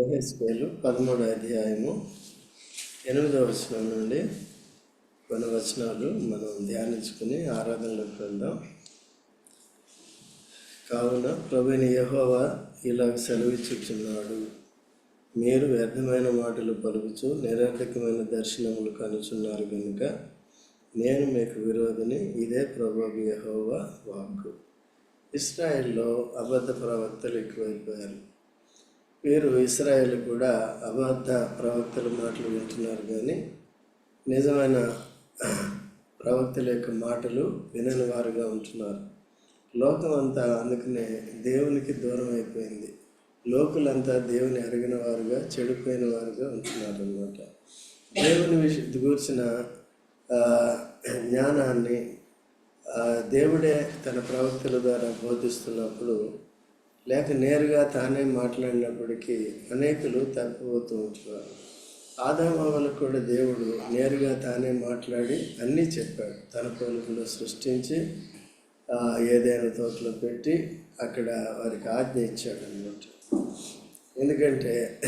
ఓహెస్కేలు పదమూడు అధ్యాయము ఎనిమిదవ వచనం నుండి కొన్ని వచనాలు మనం ధ్యానించుకుని ఆరాధనలోకి వెళ్దాం కావున ప్రభుని యహోవా ఇలాగ సెలవిచ్చుచున్నాడు. మీరు వ్యర్థమైన మాటలు పలుకుచు నిరర్థకమైన దర్శనములు కనుచున్నారు కనుక నేను మీకు విరోధిని ఇదే ప్రభు యహోవా వాక్కు. ఇస్రాయిల్లో అబద్ధ ప్రవక్తలు ఎక్కువైపోయారు. వీరు ఇస్రాయేల్ కూడా అబద్ధ ప్రవక్తల మాటలు వింటున్నారు కానీ నిజమైన ప్రవక్తల యొక్క మాటలు వినని వారుగా ఉంటున్నారు. లోకం అంతా అందుకనే దేవునికి దూరం అయిపోయింది. లోకులంతా దేవుని అరిగిన వారుగా చెడిపోయిన వారుగా ఉంటున్నారు అన్నమాట. దేవుని విష గూర్చిన జ్ఞానాన్ని దేవుడే తన ప్రవక్తల ద్వారా బోధిస్తున్నప్పుడు లేక నేరుగా తానే మాట్లాడినప్పటికీ అనేకులు తప్పిపోతూ ఉంటున్నారు. ఆదామవలకు కూడా దేవుడు నేరుగా తానే మాట్లాడి అన్నీ చెప్పాడు. తన పోలికలో సృష్టించి ఏదైనా తోటలో పెట్టి అక్కడ వారికి ఆజ్ఞ ఇచ్చాడు అన్నమాట ఎందుకంటే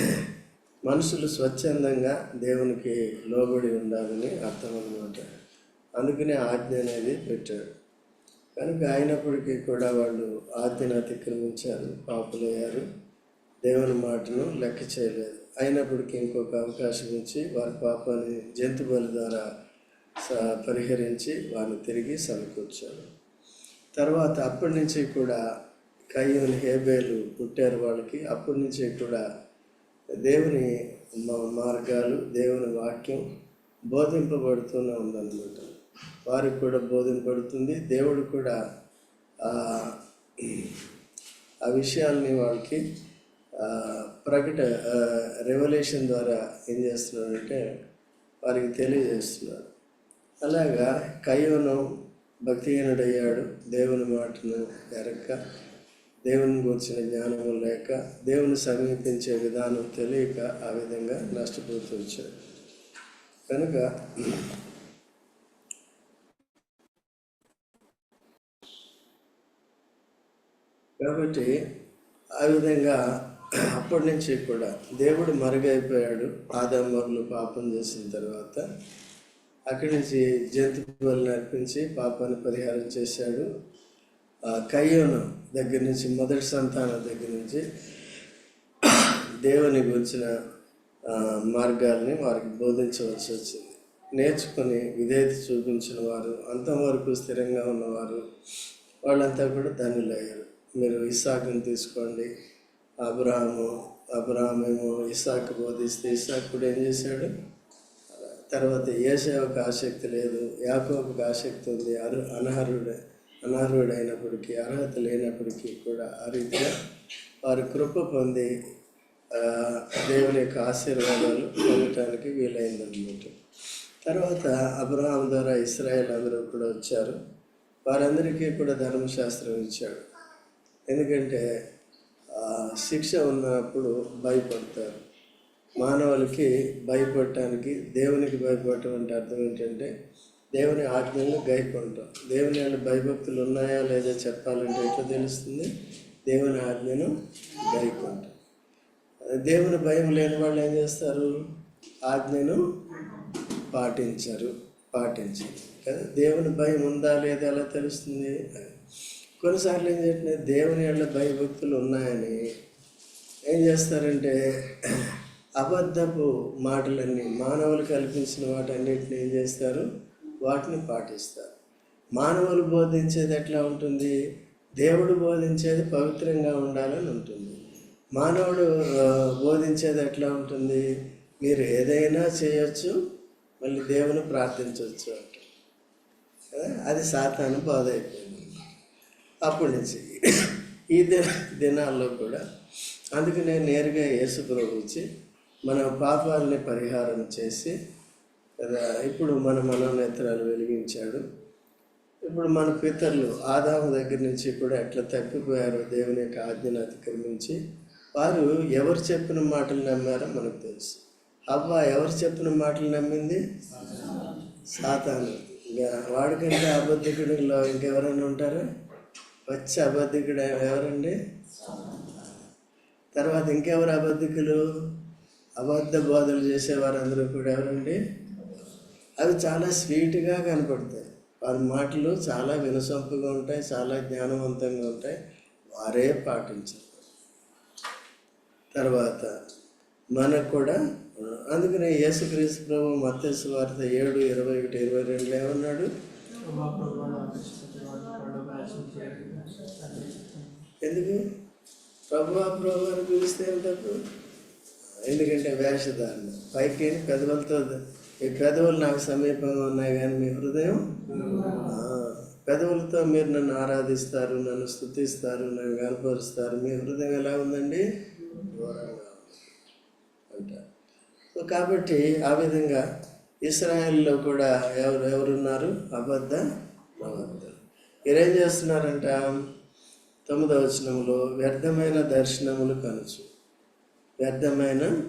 మనుషులు స్వచ్ఛందంగా దేవునికి లోబడి ఉండాలని అర్థం అన్నమాట అందుకనే ఆజ్ఞ అనేది పెట్టాడు. కనుక అయినప్పటికీ కూడా వాళ్ళు ఆజ్ఞను అతిక్రమించారు పాపులయ్యారు. దేవుని మాటను లెక్క చేయలేదు. అయినప్పటికీ ఇంకొక అవకాశం ఇచ్చి వారి పాపాన్ని జంతు బలి ద్వారా స- పరిహరించి వారిని తిరిగి సమకూర్చారు. తర్వాత అప్పటి నుంచి కూడా కయ్యూని హేబేలు పుట్టారు వాళ్ళకి. అప్పటి నుంచి కూడా దేవుని మా- మార్గాలు దేవుని వాక్యం బోధింపబడుతూనే ఉందన్నమాట. వారికి కూడా బోధన పడుతుంది. దేవుడు కూడా ఆ, విషయాల్ని వాళ్ళకి ప్రకట రెవల్యూషన్ ద్వారా ఏం చేస్తున్నాడంటే వారికి తెలియజేస్తున్నారు. అలాగా కయ్యోను భక్తిహీనుడయ్యాడు. దేవుని మాటను ఎరక్క దేవుని గురించిన జ్ఞానము లేక దేవుని సమీపించే విధానం తెలియక ఆ విధంగా నష్టపోతూ వచ్చాడు. కనుక కాబట్టి ఆ విధంగా అప్పటి నుంచి కూడా దేవుడు మరుగైపోయాడు. ఆదామరులు పాపం చేసిన తర్వాత అక్కడి నుంచి జంతు బలులు అర్పించి పాపాన్ని పరిహారం చేశాడు. కయ్యోను దగ్గర నుంచి మొదటి సంతానం దగ్గర నుంచి దేవుని గురించిన మార్గాల్ని వారికి బోధించవలసి వచ్చింది. నేర్చుకుని విధేయత చూపించిన వారు అంతవరకు స్థిరంగా ఉన్నవారు వాళ్ళంతా కూడా ధనులయ్యారు మీరు ఇసాకుని తీసుకోండి. అబ్రహాము అబ్రహామేమో ఇసాకు బోధిస్తే ఇసాకు కూడా ఏం చేశాడు? తర్వాత ఏసేవకు ఆసక్తి లేదు యాకోబుకు ఆసక్తి ఉంది అరు అనర్హుడు అనర్హుడైనప్పటికీ అర్హత లేనప్పటికీ కూడా ఆ రీతిగా వారి కృప పొంది దేవుని యొక్క ఆశీర్వాదాలు పొందటానికి వీలైందన్నమాట. తర్వాత అబ్రహాం ద్వారా ఇస్రాయేల్ అందరూ కూడా వచ్చారు. వారందరికీ కూడా ధర్మశాస్త్రం ఇచ్చాడు. ఎందుకంటే శిక్ష ఉన్నప్పుడు భయపడతారు. మానవులకి భయపడటానికి దేవునికి భయపడటం అంటే అర్థం ఏంటంటే దేవుని ఆజ్ఞలను గైకొంటాం దేవుని అంటే భయభక్తులు ఉన్నాయా లేదా చెప్పాలంటే ఎట్లా తెలుస్తుంది? దేవుని ఆజ్ఞను గైకొంటాం దేవుని భయం లేని వాళ్ళు ఏం చేస్తారు? ఆజ్ఞను పాటించరు పాటించరు. కదా? దేవుని భయం ఉందా లేదా ఎలా తెలుస్తుంది? కొన్నిసార్లు ఏం చేస్తుంది దేవుని వాళ్ళ భయభక్తులు ఉన్నాయని ఏం చేస్తారంటే అబద్ధపు మాటలన్నీ మానవులు కల్పించిన వాటన్నిటిని ఏం చేస్తారు? వాటిని పాటిస్తారు. మానవులు బోధించేది ఎట్లా ఉంటుంది? దేవుడు బోధించేది పవిత్రంగా ఉండాలని ఉంటుంది. మానవుడు బోధించేది ఎట్లా ఉంటుంది? మీరు ఏదైనా చేయొచ్చు మళ్ళీ దేవుని ప్రార్థించవచ్చు అంటే అది సాతాను బాధ అయిపోయింది అప్పటి నుంచి. ఈ దిన దినాల్లో కూడా అందుకనే నేరుగా యేసు ప్రభు వచ్చి మన పాపాలని పరిహారం చేసి ఇప్పుడు మన మనోనేత్రాలు వెలిగించాడు. ఇప్పుడు మన పితరులు ఆదాము దగ్గర నుంచి కూడా ఎట్లా తప్పిపోయారో దేవుని యొక్క ఆజ్ఞను అతిక్రమించి వారు ఎవరు చెప్పిన మాటలు నమ్మారో మనకు తెలుసు. అవ్వ ఎవరు చెప్పిన మాటలు నమ్మింది? సాతాను. ఇంకా వాడికంటే అబద్ధికుడిలో ఇంకెవరైనా ఉంటారా? వచ్చి అబద్ధికుడు ఎవరండి? తర్వాత ఇంకెవరు అబద్ధికులు? అబద్ధ బోధలు చేసేవారందరూ కూడా ఎవరండి? అవి చాలా స్వీట్గా కనపడతాయి. వారి మాటలు చాలా వినసొంపుగా ఉంటాయి చాలా జ్ఞానవంతంగా ఉంటాయి. వారే పాటించారు. తర్వాత మనకు కూడా అందుకనే యేసుక్రీస్తు ప్రభు మత్స్సు వార్త ఏడు ఇరవై ఒకటి ఇరవై రెండులో ఏమన్నాడు? ప్రభా ఎందుకు? ప్రభు ప్రభు అని పిలిస్తే తప్పు ఎందుకంటే వేషధారణ. పైకి పెదవులతో ఈ పెదవులు నాకు సమీపంగా ఉన్నాయి కానీ మీ హృదయం? పెదవులతో మీరు నన్ను ఆరాధిస్తారు నన్ను స్తుతిస్తారు నన్ను కనపరుస్తారు. మీ హృదయం ఎలా ఉందండి? ఘోరంగా అంటారు సో కాబట్టి ఆ విధంగా ఇస్రాయల్లో కూడా ఎవరు ఎవరున్నారు? అబద్ధ ప్రవక్తలు మీరేం చేస్తున్నారంట? తొమ్మిదవ వచనంలో వ్యర్థమైన దర్శనములు కనుచు. వ్యర్థమైన?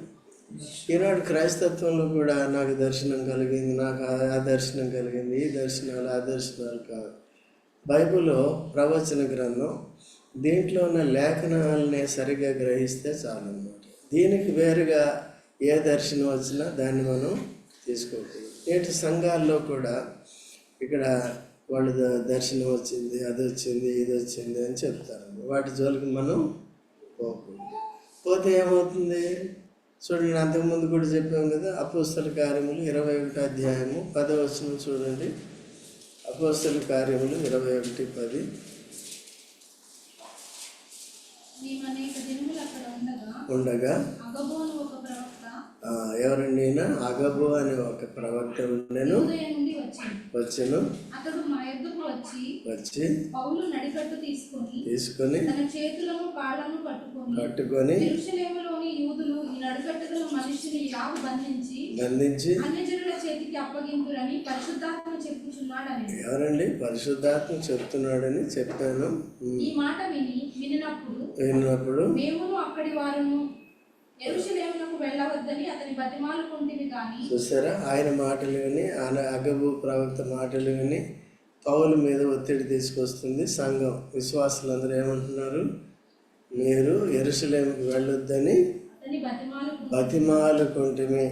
ఈనాడు క్రైస్తత్వంలో కూడా నాకు దర్శనం కలిగింది నాకు ఆ- దర్శనం కలిగింది ఈ దర్శనాలు ఆ దర్శనాలు కాదు. బైబిల్లో ప్రవచన గ్రంథం దీంట్లో ఉన్న లేఖనాలని సరిగ్గా గ్రహిస్తే చాలన్నమాట. దీనికి వేరుగా ఏ దర్శనం వచ్చినా దాన్ని మనం తీసుకోకూడదు. నేటి సంఘాల్లో కూడా ఇక్కడ వాళ్ళు దర్శనం వచ్చింది అది వచ్చింది ఇది వచ్చింది అని చెప్తారు. వాటి జోలికి మనం పోకూడదు. పోతే ఏమవుతుంది? చూడండి అంతకుముందు కూడా చెప్పాం కదా అపోస్తల కార్యములు ఇరవై ఒకటి అధ్యాయము పదవచనం చూడండి. అపోస్తల కార్యములు ఇరవై ఒకటి పది. ఉండగా ఉండగా అగబోను ఒక ప్రవక్త ఆ, ఎవరండి అగబు అనే ఒక ప్రవక్త ఉండెను వచ్చెను. అతడు మా ఎద్దుకు వచ్చి వచ్చి పౌలు నడికట్టు తీసుకొని తీసుకొని తన చేతులను కాళ్ళను పట్టుకొని కట్టుకొని ఎరుషలేములోని యూదులు ఈ నడికట్టుగల మనిషిని యాగు బంధించి బంధించి అన్యజనుల చేతికి అప్పగింతురని పరిశుద్ధాత్మ చెప్పుచున్నాడని. ఎవరండి? పరిశుద్ధాత్మ చెప్తున్నాడని చెప్పాను. ఈ మాట విని వినినప్పుడు విన్నప్పుడు మేమును అక్కడి వారును ఎరుషలేములకు వెళ్ళవద్దని అతని బతిమాలుకుంటివి కానీ చూసారా? ఆయన మాటలు విని ఆయన అగబు ప్రవక్త మాటలు విని పౌల మీద ఒత్తిడి తీసుకొస్తుంది. సంఘం విశ్వాసులందరూ ఏమంటున్నారు? మీరు ఎరుసలేంకి వెళ్ళొద్దని బతిమాలుకుంటమే.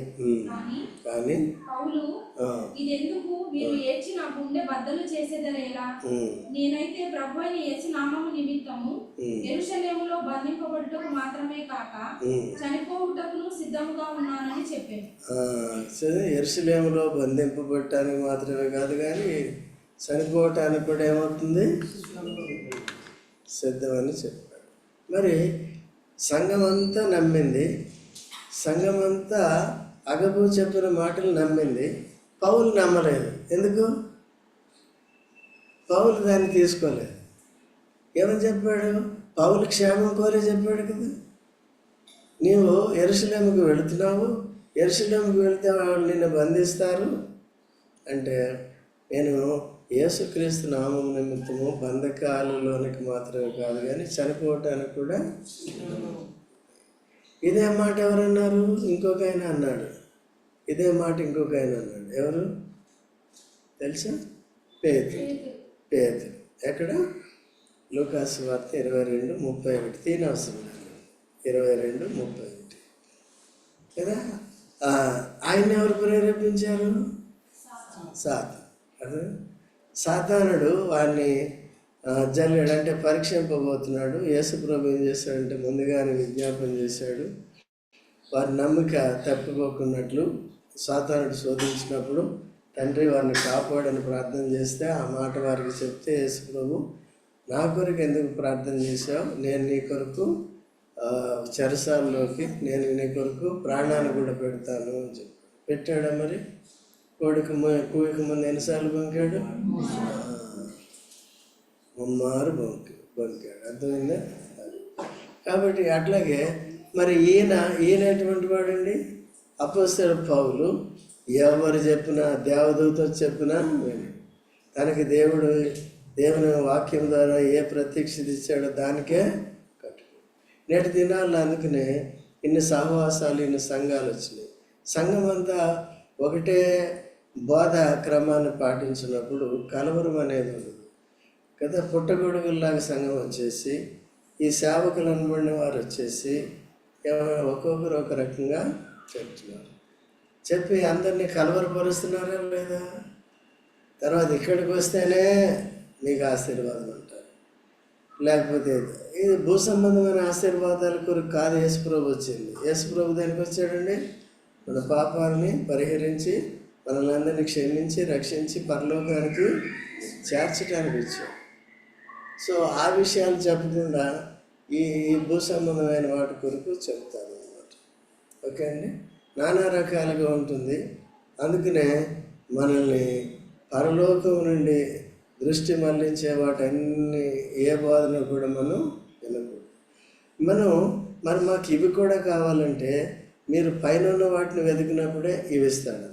కానీ పౌలు ఆ, ఇదెందుకు? మీరు ఏడ్చి నా గుండె బద్దలు చేసేదరేలా ఉమ్, నేనైతే ప్రభు అయిన యేసు నామము నిమిత్తము ఉమ్, ఎరుషలేములో బంధింపబడుటకు మాత్రమే కాక ఉమ్. చనిపోవుటకును సిద్ధముగా ఉన్నానని చెప్పాను. ఆ, సరే ఎరుసలేములో బంధింపబడటానికి మాత్రమే కాదు కానీ చనిపోవటానికి కూడా ఏమవుతుంది? సిద్ధమని చెప్పాడు. మరి సంఘం అంతా నమ్మింది. సంఘం అంతా అగబు చెప్పిన మాటలు నమ్మింది. పౌలు నమ్మలేదు. ఎందుకు? పౌలు దాన్ని తీసుకోలేదు. ఏమని చెప్పాడు? పౌలు క్షేమం కోరే చెప్పాడు కదా. నీవు ఎరుసలేముకు వెళుతున్నావు. ఎరుసలేముకు వెళితే వాళ్ళు నిన్ను బంధిస్తారు. అంటే నేను యేసుక్రీస్తు నామం నిమిత్తము బంధకాలలోనికి మాత్రమే కాదు కానీ చనిపోవటానికి కూడా ఇదే మాట ఎవరన్నారు? ఇంకొక ఆయన అన్నాడు. ఇదే మాట ఇంకొక ఆయన అన్నాడు. ఎవరు? తెలుసా? పేతు పేతు ఎక్కడ? లూకాసు వార్త ఇరవై రెండు ముప్పై ఒకటి. తీన అవసరం లేదు. ఇరవై రెండు ముప్పై ఒకటి. కదా? ఆయన ఎవరు ప్రేరేపించారు? సాత సాతానుడు వాడిని జల్లాడు అంటే పరీక్షింపబోతున్నాడు. యేసుప్రభు ఏం చేశాడంటే ముందుగానే విజ్ఞాపన చేశాడు. వారి నమ్మిక తప్పిపోకున్నట్లు సాతానుడు శోధించినప్పుడు తండ్రి వారిని కాపాడని ప్రార్థన చేస్తే ఆ మాట వారికి చెప్తే యేసుప్రభు నా కొరకు ఎందుకు ప్రార్థన చేశావు? నేను నీ కొరకు చెరసాల్లోకి నేను నీ కొరకు ప్రాణాన్ని కూడా పెడతాను అని చెప్పి పెట్టాడా మరి? కోడికి ము- ముందు ఎన్నిసార్లు పంకాడు ముమ్మారు బొంకి బొంకాడు అర్థమైందా? అది. కాబట్టి అట్లాగే మరి ఈయన ఈయన ఎటువంటి వాడండి? అపోస్తల పావులు ఎవరు చెప్పినా దేవదూత చెప్పినా తనకి దేవుడు దేవుని వాక్యం ద్వారా ఏ ప్రత్యక్షత ఇచ్చాడో దానికే కట్టుకో నేటి దినాల్లో అందుకనే ఇన్ని సహవాసాలు ఇన్ని సంఘాలు వచ్చినాయి. సంఘం అంతా ఒకటే బోధ క్రమాన్ని పాటించినప్పుడు కలవరం అనేది ఉండదు. కదా పుట్టగొడుగుల్లాగా సంఘం వచ్చేసి ఈ సేవకులు అనబడిన వారు వచ్చేసి ఒక్కొక్కరు ఒక రకంగా చెప్తున్నారు. చెప్పి అందరినీ కలవరపరుస్తున్నారా లేదా? తర్వాత ఇక్కడికి వస్తేనే మీకు ఆశీర్వాదం అంటారు. లేకపోతే ఇది భూ సంబంధమైన ఆశీర్వాదాల కొరకు కాదు యేసుప్రభు వచ్చింది. యేసుప్రభు దానికి వచ్చాడండి? మన పాపాలని పరిహరించి మనల్ని అందరినీ క్షమించి రక్షించి పరలోకానికి చేర్చడానికి వచ్చాడు. సో ఆ విషయాలు చెప్పకుండా ఈ భూ సంబంధమైన వాటి కొరకు చెప్తాను అన్నమాట. ఓకే అండి? నానా రకాలుగా ఉంటుంది. అందుకనే మనల్ని పరలోకం నుండి దృష్టి మళ్ళించే వాటన్ని ఏ బోధన కూడా మనం వినకూడదు. మనం మరి మాకు ఇవి కూడా కావాలంటే మీరు పైన ఉన్న వాటిని వెతికినప్పుడే ఇవి ఇస్తాడు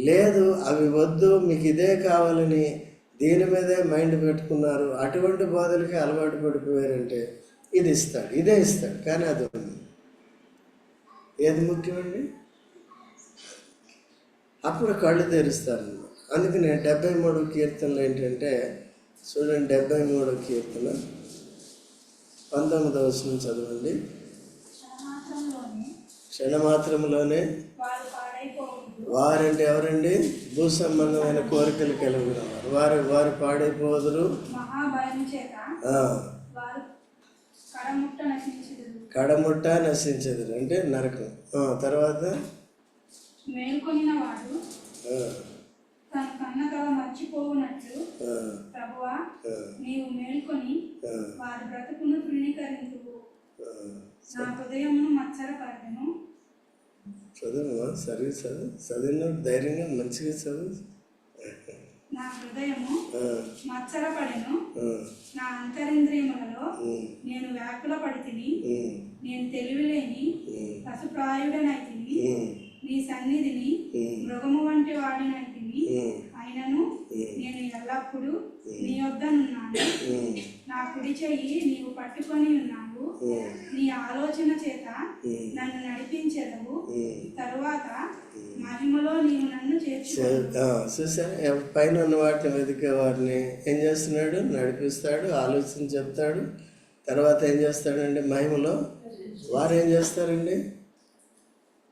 లేదు అవి వద్దు మీకు ఇదే కావాలని దీని మీదే మైండ్ పెట్టుకున్నారు. అటువంటి బోధలకి అలవాటు పడిపోయారంటే ఇది ఇస్తాడు ఇదే ఇస్తాడు. కానీ అది ఉంది. ఏది ముఖ్యమండి? అప్పుడు కళ్ళు తెరుస్తారు. అందుకనే డెబ్బై మూడు కీర్తనలు ఏంటంటే చూడండి డెబ్బై మూడు కీర్తన పంతొమ్మిదవ చదవండి. క్షణమాత్రంలోనే వారంటే ఎవరండి? భూ సంబంధమైన కోరికలు కలిగిన వారు వారు వారు పాడైపోదురు కడముట్ట నశించదు అంటే నరకం. తర్వాత? వారి బ్రతుకును. నా హృదయమును చదువు సరిగ్గా చదువు చదివిన ధైర్యంగా మంచిగా చదువు. నా హృదయము మచ్చరపడెను. నా అంతరింద్రియములలో నేను వ్యాకుల పడితిని నేను తెలివిలేని ఉమ్, పశుప్రాయుడనైతిని. ఉమ్, నీ సన్నిధిని మృగము వంటి వాడినైతిని అయినను నేను ఎల్లప్పుడూ నీ వద్దనున్నాను. నా కుడి చెయ్యి నీవు పట్టుకొని ఉన్నావు ఉమ్, నీ ఆలోచన చేత నన్ను నడిపించెదవు. తరువాత మహిమలో నీవు నన్ను చూసారా? పైన ఉన్న వాటిని వెతికే వారిని ఏం చేస్తున్నాడు? నడిపిస్తాడు ఆలోచన చెప్తాడు. తర్వాత ఏం చేస్తాడండి? మహిమలో వారు ఏం చేస్తారండి?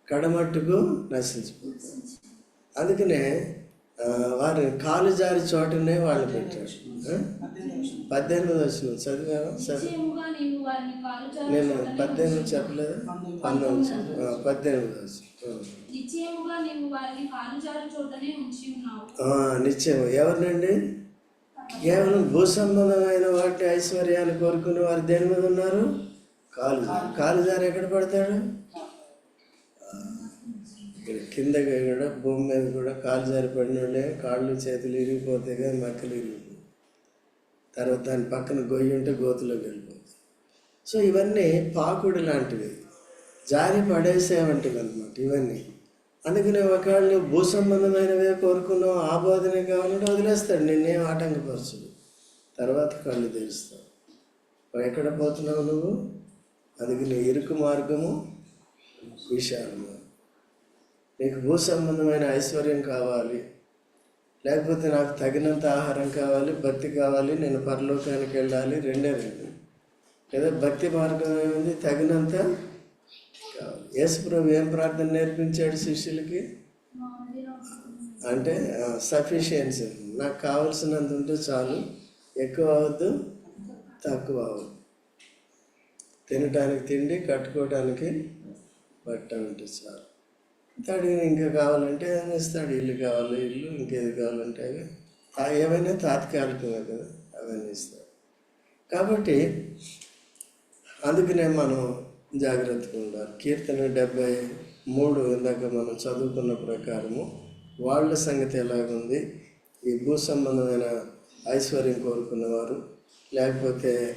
కడమట్టుకు నశించిపోతారు. అందుకనే ఆ, వారిని కాలు జారి చోటనే వాళ్ళు పెట్టాడు ఆ? పద్దెనిమిది వచ్చిన చదివాను చదివి నేను పద్దెనిమిది చెప్పలేదు. పంతొమ్మిది. పద్దెనిమిది నిశ్చయం ఎవరినండి? కేవలం భూ సంబంధమైన వాటి ఐశ్వర్యాన్ని కోరుకునే వారు దేని మీద ఉన్నారు? కాలు కాలు. జారి ఎక్కడ పడతాడు? ఇక్కడ కింద కూడా భూమి మీద కూడా కాలు జారి పడిన వాళ్ళే కాళ్ళు చేతులు ఇరిగిపోతాయి కానీ మక్కలు ఇరిగిపోతాయి. తర్వాత దాని పక్కన గొయ్యి ఉంటే గోతులోకి వెళ్ళిపోతాయి. సో ఇవన్నీ పాకుడు లాంటివి. జారి పడేసేవంటివి అనమాట ఇవన్నీ. అందుకనే ఒకళ్ళు భూ సంబంధమైనవే కోరుకున్నావు ఆ బోధనే కావాలంటే వదిలేస్తాడు నిన్నేం ఆటంకపరచడు తర్వాత కళ్ళు తెరుస్తావు. ఎక్కడ పోతున్నావు నువ్వు? అందుకని ఇరుకు మార్గము విశాలము. నీకు భూ సంబంధమైన ఐశ్వర్యం కావాలి. లేకపోతే నాకు తగినంత ఆహారం కావాలి భక్తి కావాలి నేను పరలోకానికి వెళ్ళాలి రెండే రెండు. లేదా భక్తి మార్గం ఏముంది తగినంత యేసుప్రభు ఏం ప్రార్థన నేర్పించాడు శిష్యులకి? అంటే సఫిషియన్సీ నాకు కావాల్సినంత ఉంటే చాలు ఎక్కువ అవద్దు తక్కువ అవద్దు. తినటానికి తిండి కట్టుకోవటానికి బట్ట ఉంటే చాలు. తడి ఇంకా కావాలంటే ఏమైనా ఇస్తాడు. ఇల్లు కావాలి ఇల్లు ఇంకేది కావాలంటే అవి. ఏమైనా తాత్కాలికమే కదా అవన్నీ ఇస్తాడు. కాబట్టి అందుకనే మనం జాగ్రత్తగా ఉండాలి. కీర్తన డెబ్బై మూడు ఇందాక మనం చదువుకున్న ప్రకారము వాళ్ళ సంగతి ఎలాగుంది ఈ భూ సంబంధమైన ఐశ్వర్యం కోరుకునేవారు లేకపోతే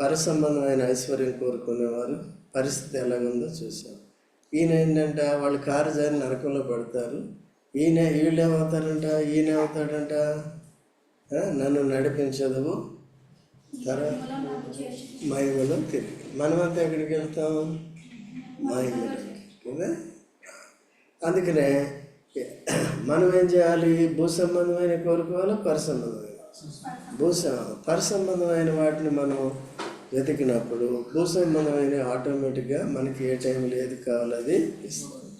పర సంబంధమైన ఐశ్వర్యం కోరుకునేవారు పరిస్థితి ఎలాగుందో చూసాం ఈయన ఏంటంట? వాళ్ళు కారు జారి నరకంలో పడతారు. ఈయన వీళ్ళు ఏమవుతారంట? ఈయన ఏమవుతాడంట? నన్ను నడిపించదువు. తర్వాత మహిమలో తిరిగి మనమంతా ఎక్కడికి వెళ్తాం? మా కదా అందుకనే మనం ఏం చేయాలి? భూ సంబంధమైన కోరుకోవాలి? పరసంబంధమైన? భూ సం- సంబంధమైన వాటిని మనం వెతికినప్పుడు భూ సంబంధమైన ఆటోమేటిక్గా మనకి ఏ టైంలో ఏది కావాలో అది ఇస్తాడు.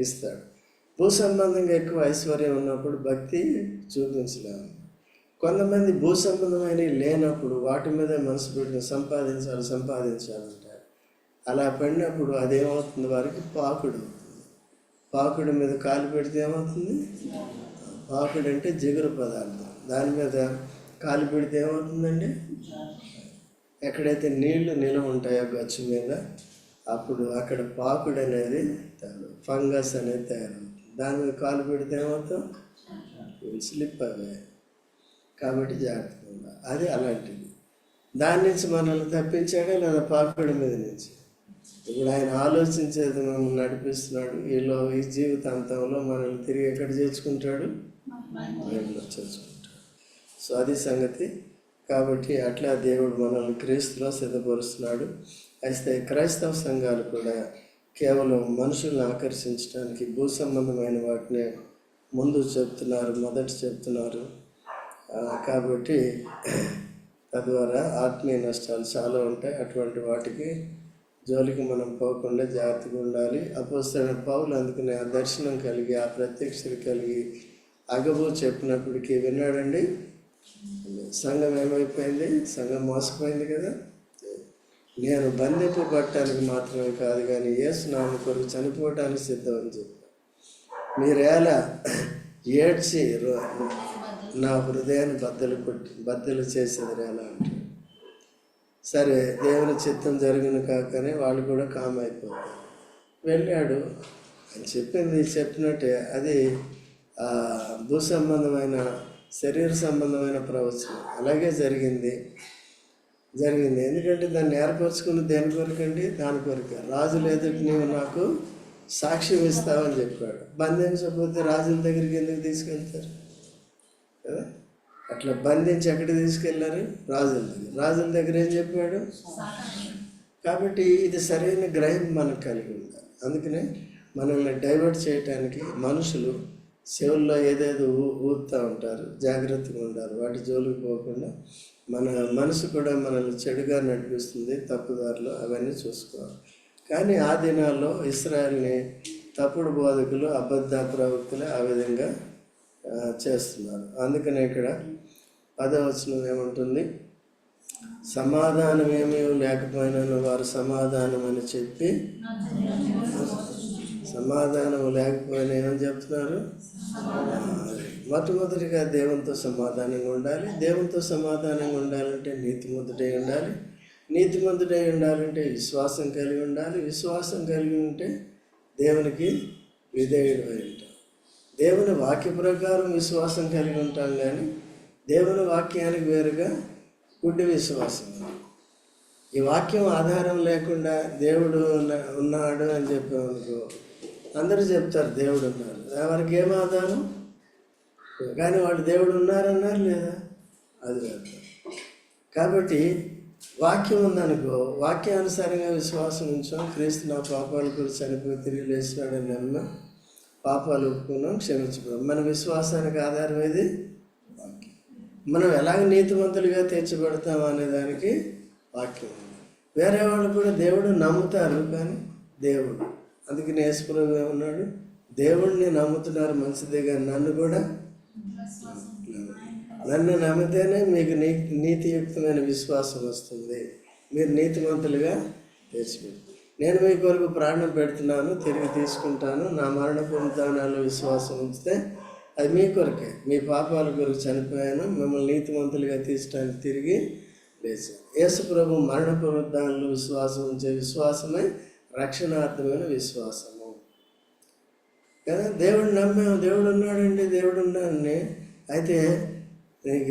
ఇస్తాడు. భూ సంబంధంగా ఎక్కువ ఐశ్వర్యం ఉన్నప్పుడు భక్తి చూపించలేము. కొంతమంది భూ సంబంధమైనవి లేనప్పుడు వాటి మీద మనసు పెట్టి సంపాదించాలి సంపాదించాలంటారు అలా పడినప్పుడు అదేమవుతుంది? వారికి పాకుడు అవుతుంది పాకుడు మీద కాలు పెడితే ఏమవుతుంది? పాకుడు అంటే జిగురు పదార్థం. దాని మీద కాలు పెడితే ఏమవుతుందండి? ఎక్కడైతే నీళ్ళు నిలవ ఉంటాయో గచ్చు మీద అప్పుడు అక్కడ పాకుడు అనేది ఫంగస్ అనేది తయారవుతుంది. దాని మీద కాలు పెడితే ఏమవుతాం? స్లిప్ అవే. కాబట్టి జాగ్రత్తగా ఉండాలి. అది అలాంటిది. దాని నుంచి మనల్ని తప్పించాడా లేదా పాపిడి మీద నుంచి? ఇప్పుడు ఆయన ఆలోచించేది మనం నడిపిస్తున్నాడు. ఈలో ఈ జీవితాంతంలో మనల్ని తిరిగి ఎక్కడ చేర్చుకుంటాడు? బైబిల్లో చేర్చుకుంటాడు సో అది సంగతి. కాబట్టి అట్లా దేవుడు మనల్ని క్రీస్తులో సిద్ధపరుస్తున్నాడు. అయితే క్రైస్తవ సంఘాలు కూడా కేవలం మనుషుల్ని ఆకర్షించడానికి భూ సంబంధమైన వాటిని ముందు చెప్తున్నారు మొదట చెప్తున్నారు. కాబట్టి తద్వారా ఆత్మీయ నష్టాలు చాలా ఉంటాయి. అటువంటి వాటికి జోలికి మనం పోకుండా జాగ్రత్తగా ఉండాలి. అపోస్తైన పావులు అందుకని ఆ దర్శనం కలిగి ఆ ప్రత్యక్షత కలిగి అగబో చెప్పినప్పటికీ విన్నాడండి. సంఘం ఏమైపోయింది? సంఘం మోసపోయింది కదా. నేను బంధింపు పట్టడానికి మాత్రమే కాదు కానీ యేసు నామ కొరకు చనిపోవటానికి సిద్ధం అని చెప్పాను మీరేలా ఏడ్చి రో- నా హృదయాన్ని బద్దలు కొట్టి బద్దలు చేసేది ఎలా అంటే సరే దేవుని చిత్తం జరిగిన కాకనే వాళ్ళు కూడా కామ్ అయిపోతారు వెళ్ళాడు. అని చెప్పింది చెప్పినట్టే అది భూ సంబంధమైన శరీర సంబంధమైన ప్రవచనం. అలాగే జరిగింది. జరిగింది. ఎందుకంటే దాన్ని ఏర్పరచుకున్న దేని కొరకండి? దాని కొరకే. రాజులు ఎదుటి నీవు నాకు సాక్ష్యం ఇస్తావని చెప్పాడు. బంధించకపోతే రాజుల దగ్గరికి ఎందుకు తీసుకెళ్తారు? అట్లా బంధించి ఎక్కడికి తీసుకెళ్ళారు రాజుల దగ్గర. రాజుల దగ్గర ఏం చెప్పాడు? కాబట్టి ఇది సరైన గ్రహం మనకు కలిగి ఉండాలి. అందుకనే మనల్ని డైవర్ట్ చేయటానికి మనుషులు చెవుల్లో ఏదేదో ఊ ఊపుతూ ఉంటారు జాగ్రత్తగా ఉండాలి. వాటి జోలికి పోకుండా మన మనసు కూడా మనల్ని చెడుగా నడిపిస్తుంది తప్పుదారులు అవన్నీ చూసుకోవాలి. కానీ ఆ దినాల్లో ఇస్రాయల్ని తప్పుడు బోధకులు అబద్ధ ప్రవక్తలు ఆ విధంగా చేస్తున్నారు. అందుకనే ఇక్కడ పదవచనం ఏముంటుంది సమాధానం ఏమీ లేకపోయినా వారు సమాధానం అని చెప్పి సమాధానం లేకపోయినా ఏమని చెప్తున్నారు? మొట్టమొదటిగా దేవునితో సమాధానంగా ఉండాలి. దేవునితో సమాధానంగా ఉండాలంటే నీతిమంతుడై ఉండాలి. నీతిమంతుడై ఉండాలంటే విశ్వాసం కలిగి ఉండాలి. విశ్వాసం కలిగి ఉంటే దేవునికి విధేయుడు అయి ఉంటాం. దేవుని వాక్య ప్రకారం విశ్వాసం కలిగి ఉంటాం కానీ దేవుని వాక్యానికి వేరుగా గుడ్డి విశ్వాసం ఈ వాక్యం ఆధారం లేకుండా దేవుడు ఉన్నాడు అని చెప్పామనుకో అందరూ చెప్తారు దేవుడు ఉన్నారు. ఎవరికి ఏం ఆధారం? కానీ వాళ్ళు దేవుడు ఉన్నారన్నారు లేదా? అది కాబట్టి వాక్యం ఉందనుకో వాక్యానుసారంగా విశ్వాసం ఉంచాం క్రీస్తు నా పాపాలు కూడా చనిపోయి తిరిగి లేచినాడని నమ్మాం పాపాలు ఒప్పుకున్నాం క్షమించుకున్నాం. మన విశ్వాసానికి ఆధారం ఏది? మనం ఎలాగ నీతివంతులుగా తీర్చబడతాం అనే దానికి వాక్యం ఉంది. వేరే వాళ్ళు కూడా దేవుడు నమ్ముతారు కానీ దేవుడు. అందుకని యేసుప్రభు ఉన్నాడు దేవుడిని నమ్ముతున్నారు మంచిదే కానీ నన్ను కూడా నన్ను నమ్మితేనే మీకు నీ నీతియుక్తమైన విశ్వాసం వస్తుంది. మీరు నీతిమంతులుగా తీర్చిపెడుతుంది నేను మీ కొరకు ప్రాణం పెడుతున్నాను తిరిగి తీసుకుంటాను. నా మరణ పునరుద్ధానాల్లో విశ్వాసం ఉంచితే అది మీ కొరకే. మీ పాపాల కొరకు చనిపోయాను. మిమ్మల్ని నీతిమంతులుగా తీర్చడానికి తిరిగి లేచాను. యేసుప్రభు మరణ పునరుద్ధానంలో విశ్వాసం ఉంచే విశ్వాసమే రక్షణార్థమైన విశ్వాసము. కదా? దేవుడు నమ్మాము. దేవుడు ఉన్నాడండి. దేవుడు ఉన్నాడని అయితే నీకు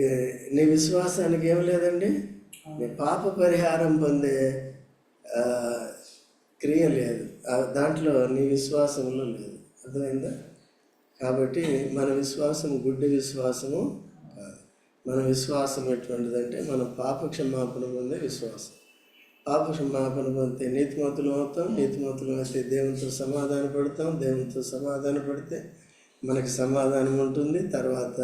నీ విశ్వాసానికి ఏం లేదండి? నీ పాప పరిహారం పొందే క్రియ లేదు. దాంట్లో నీ విశ్వాసంలో లేదు. అర్థమైందా? కాబట్టి మన విశ్వాసం గుడ్డి విశ్వాసము కాదు. మన విశ్వాసం ఎటువంటిదంటే మన పాప క్షమాపణ పొందే విశ్వాసం. పాప క్షమాపణ పొందితే నీతిమంతులు అవుతాం నీతిమంతులు అయితే దేవునితో సమాధాన పడతాం దేవునితో సమాధాన పడితే మనకి సమాధానం ఉంటుంది తర్వాత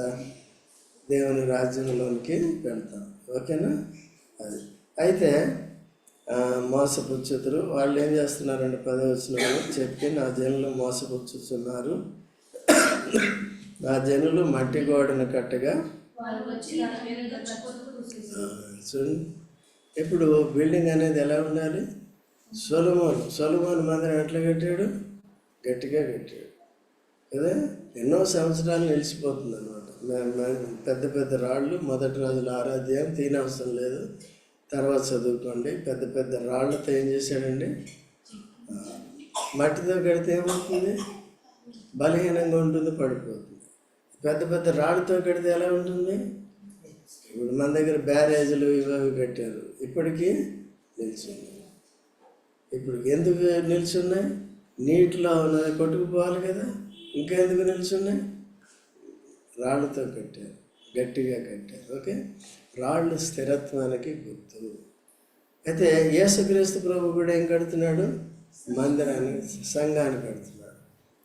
దేవుని రాజ్యంలోనికి వెళ్తాం. ఓకేనా? అది. అయితే మోసపుచ్చుతురు వాళ్ళు ఏం చేస్తున్నారంటే పదవచ్చిన వాళ్ళు చెప్పి నా జనులు మోసపుచ్చుతున్నారు నా జనులు మట్టి గోడను కట్టగా చూడండి ఇప్పుడు బిల్డింగ్ అనేది ఎలా ఉండాలి? సొలమోన్ సొలమోన్ మందిరం ఎట్లా కట్టాడు? గట్టిగా కట్టాడు. కదా? ఎన్నో సంవత్సరాలు నిలిచిపోతుంది అనమాట పెద్ద పెద్ద రాళ్ళు మొదటి రోజులు ఆరాధ్యం తినవసరం లేదు. తర్వాత చదువుకోండి. పెద్ద పెద్ద రాళ్ళతో ఏం చేశాడండి? మట్టితో కడితే ఏమవుతుంది? బలహీనంగా ఉంటుంది పడిపోతుంది. పెద్ద పెద్ద రాళ్ళతో కడితే ఎలా ఉంటుంది? ఇప్పుడు మన దగ్గర బ్యారేజీలు ఇవి కట్టారు. ఇప్పటికీ నిల్చున్నాయి. ఇప్పుడు ఎందుకు నిల్చున్నాయి? నీటిలో ఉన్నది కొట్టుకుపోవాలి కదా ఇంకా ఎందుకు నిల్చున్నాయి? రాళ్ళతో కట్టారు గట్టిగా కట్టారు. ఓకే? రాళ్ళు స్థిరత్వానికి గుర్తు. అయితే యేసుక్రీస్తు ప్రభు కూడా ఏం కడుతున్నాడు? మందిరాన్ని సంఘాన్ని కడుతున్నాడు.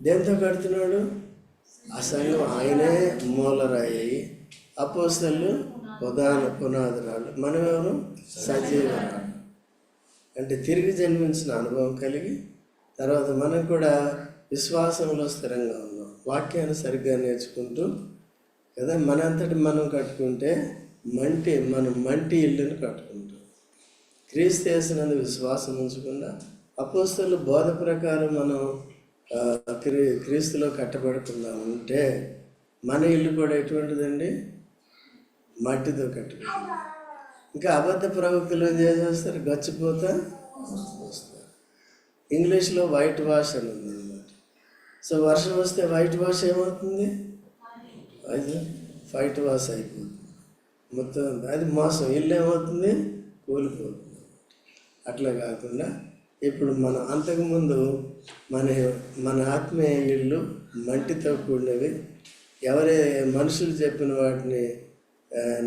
దేంతో కడుతున్నాడు? ఆ సంఘం ఆయనే మూలరాయి. అపోసలు అపోస్తలు ప్రధాన మనమేమో మనం అంటే తిరిగి జన్మించిన అనుభవం కలిగి తర్వాత మనం కూడా విశ్వాసంలో స్థిరంగా ఉన్నాం. వాక్యాన్ని సరిగ్గా నేర్చుకుంటూ కదా మనంతటి మనం కట్టుకుంటే మంటి మనం మంటి ఇల్లుని కట్టుకుంటాం. క్రీస్తు చేసినందు విశ్వాసం ఉంచకుండా అపోస్తలు బోధ ప్రకారం మనం క్రీ క్రీస్తులో కట్టబడకుండా ఉంటే మన ఇల్లు కూడా ఎటువంటిదండి? మట్టితో కట్టుకుంటాం ఇంకా అబద్ధ ప్రవక్తలు ఏం చేసేస్తారు? గచ్చిపోతా? వస్తారు. ఇంగ్లీష్లో వైట్ వాష్ అని ఉందన్నమాట. సో వర్షం వస్తే వైట్ వాష్ ఏమవుతుంది? అది వైట్ వాష్ అయిపోతుంది. మొత్తం అది మోసం. ఇల్లు ఏమవుతుంది? కూలిపోతుంది. అట్లా కాకుండా ఇప్పుడు మనం అంతకుముందు మన మన ఆత్మీయ మంటితో కూడినవి. ఎవరే మనుషులు చెప్పిన వాటిని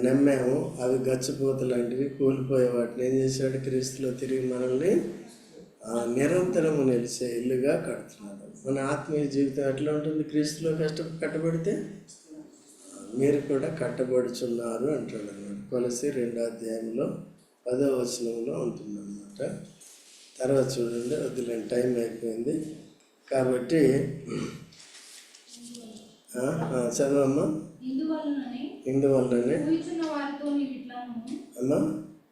నమ్మాము అవి గచ్చిపోత లాంటివి కూలిపోయే వాటిని ఏం చేశాడు? క్రీస్తులో తిరిగి మనల్ని నిరంతరము నిలిచే ఇల్లుగా కడుతున్నాడు. మన ఆత్మీయ జీవితం ఎట్లా ఉంటుంది? క్రీస్తులో కష్ట కట్టబడితే? మీరు కూడా కట్టబడుచున్నారు అంటాడు అన్నమాట కొలసి రెండో అధ్యాయంలో పదో వచనంలో ఉంటుంది అన్నమాట తర్వాత చూడండి వద్దులేండి టైం అయిపోయింది. కాబట్టి చదవమ్మా. ఇందువల్లనే అమ్మా?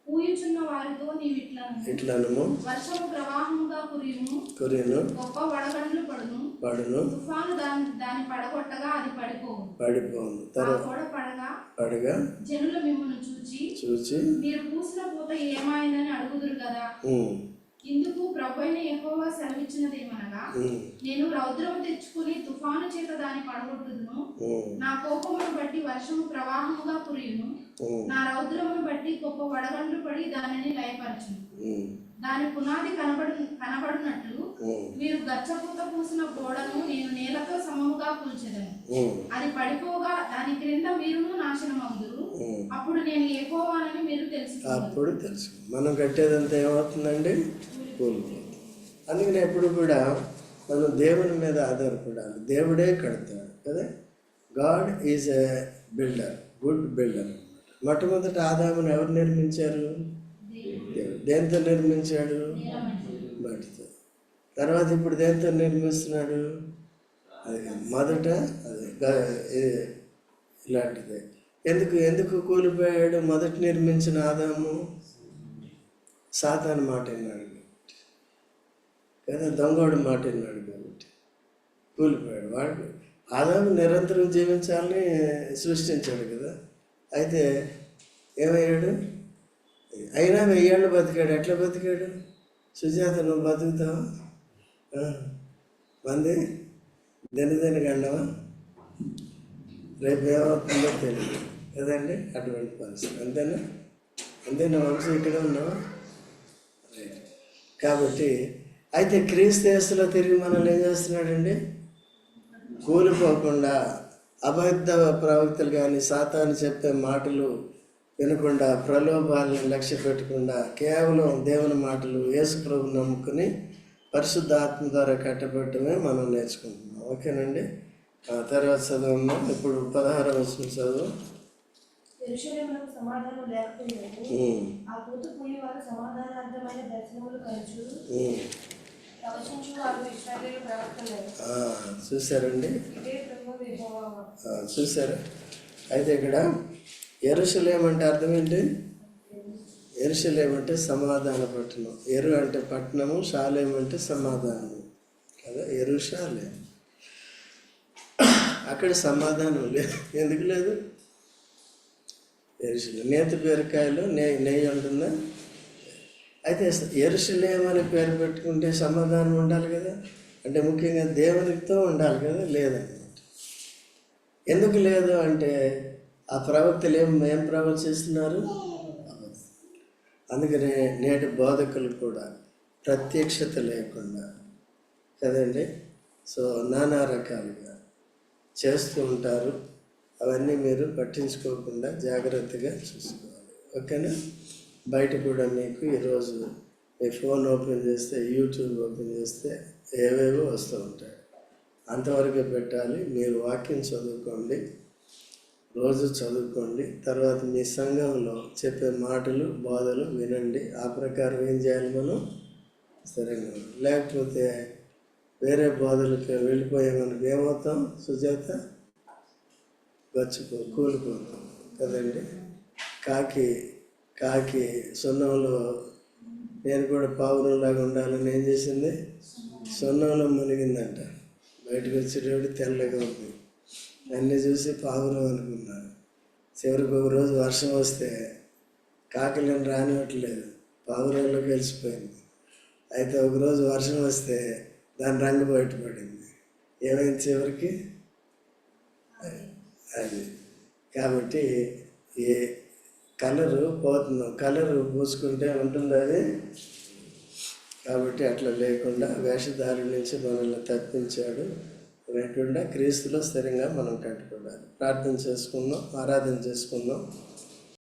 పూయుచున్న వారితో నీవిట్లను ఇట్లనము. వర్షము ప్రవాహముగా కురియును కొరియను. గొప్ప వడగండ్లు పడును. పడును. తుఫాను దాని పడగొట్టగా అది పడిపోవు పడిపోను ఆ తర్వాత గోడ పడగా పడగా జనులు మిమ్మల్ని చూచి చూచి మీరు పూసిన పూత ఏమైందని అడుగుదురు కదా. ఇందుకు ప్రభైన యెహోవా సెలవిచ్చినదేమనగా నేను రౌద్రము తెచ్చుకుని తుఫాను చేత దాన్ని పడగొట్టుదును. ఉమ్, నా కోపమును బట్టి వర్షము ప్రవాహముగా కురియును. నా రౌద్రమును బట్టి గొప్ప వడగండ్లు పడి దానిని లయపరచును. దాని పునాది కనబడు కనబడినట్లు మీరు గచ్చపూత పూసిన గోడను నేను నేలతో సమముగా కూల్చెదను. అది పడిపోగా దాని క్రింద మీరును నాశనమవుదురు. ఉమ్. అప్పుడు నేను ఏకోవానని మీరు తెలుసుకుంటారు అప్పుడు తెలుసు. మనం కట్టేదంతా ఏమవుతుందండి? కూలిపోతుంది. అందుకని ఎప్పుడు కూడా మనం దేవుని మీద ఆధారపడాలి. దేవుడే కడతాడు కదా? God is a builder good builder మొట్టమొదట ఆదామును ఎవరు నిర్మించారు? దేవుడు దేంతో నిర్మించాడు? మట్టితో. తర్వాత ఇప్పుడు దేంతో నిర్మిస్తున్నాడు? అది మొదట అది ఇలాంటిదే. ఎందుకు ఎందుకు కూలిపోయాడు మొదట నిర్మించిన ఆదాము? సాతాను మాట విన్నాడు కాబట్టి. కదా దొంగోడు మాట విన్నాడు కాబట్టి. కూలిపోయాడు. వాడు ఆదాము నిరంతరం జీవించాలని సృష్టించాడు కదా. అయితే ఏమయ్యాడు? అయినా వెయ్యేళ్ళు బతికాడు. ఎట్లా బతికాడు? సుజాత నువ్వు బతుకుతావా? మంది దినదిన గండవా రేపు ఏమవుతుందో తెలియదు కదండి? అటువంటి పరిస్థితి. అంతేనా? అంతేనా వంశం ఇక్కడ ఉన్నావా? కాబట్టి అయితే క్రీస్తేస్తులో తిరిగి మనల్ని ఏం చేస్తున్నాడండి? కూలిపోకుండా అబద్ధ ప్రవక్తలు కానీ సాతాను చెప్పే మాటలు వినకుండా ప్రలోభాలను లక్ష్య పెట్టకుండా కేవలం దేవుని మాటలు యేసు ప్రభు నమ్ముకుని పరిశుద్ధ ఆత్మ ద్వారా కట్టబెట్టమే మనం నేర్చుకుంటున్నాం. ఓకేనండి? ఆ తర్వాత చదవమ్మా ఇప్పుడు పదహార వచ్చిన చదువు. సమాధానం ఆ సమాధానార్థమైన దర్శనములు చూసారండి చూసారా అయితే ఇక్కడ ఎరుసలేం అంటే అర్థం ఏంటి? ఎరుసలేం అంటే సమాధాన పట్టణం. ఎరు అంటే పట్టణము శాలేం అంటే సమాధానం. కదా? ఎరుషాలేం అక్కడ సమాధానం లేదు. ఎందుకు లేదు? ఎరుసలేం నేత బీరకాయలు నే నెయ్యి ఉంటుందా అయితే ఎరుసలేం అని పేరు పెట్టుకుంటే సమాధానం ఉండాలి కదా? అంటే ముఖ్యంగా దేవునితో ఉండాలి కదా? లేదన్నమాట. ఎందుకు లేదు అంటే ఆ ప్రవక్తలు ఏం ఏం ప్రవచిస్తున్నారు అందుకనే నేటి బోధకులు కూడా ప్రత్యక్షత లేకుండా కదండి? సో నానా రకాలుగా చేస్తూ ఉంటారు. అవన్నీ మీరు పట్టించుకోకుండా జాగ్రత్తగా చూసుకోవాలి. ఓకేనా? బయట కూడా మీకు ఈరోజు మీ ఫోన్ ఓపెన్ చేస్తే యూట్యూబ్ ఓపెన్ చేస్తే ఏవేవో వస్తూ ఉంటాయి. అంతవరకే పెట్టాలి. మీరు వాక్యం చదువుకోండి. రోజు చదువుకోండి. తర్వాత మీ సంఘంలో చెప్పే మాటలు బోధలు వినండి. ఆ ప్రకారం ఏం చేయాలి మనం? స్థిరంగా లేకపోతే వేరే బోధలకి వెళ్ళిపోయే మనకి ఏమవుతాం సుజాత? గచ్చిపో కూలిపోతాం. కదండి? కాకి కాకి సున్నంలో నేను కూడా పావురంలాగా ఉండాలని ఏం చేసింది? సున్నంలో మునిగిందంట. బయటకు వచ్చేటప్పుడు తెల్లగా ఉంది. నన్ను చూసి పావురం అనుకున్నాను చివరికి ఒక రోజు వర్షం వస్తే కాకిలను రానివ్వట్లేదు పావురంలో కలిసిపోయింది. అయితే ఒకరోజు వర్షం వస్తే దాని రంగు బయటపడింది. ఏమైంది చివరికి? అది. కాబట్టి ఏ కలరు పోతున్నాం. కలరు పూసుకుంటే ఉంటుంది అది? కాబట్టి అట్లా లేకుండా వేషధారి నుంచి మనల్ని తప్పించాడు. లేకుండా క్రీస్తులో స్థిరంగా మనం కట్టుకోవాలి ప్రార్థన చేసుకుందాం ఆరాధన చేసుకుందాం.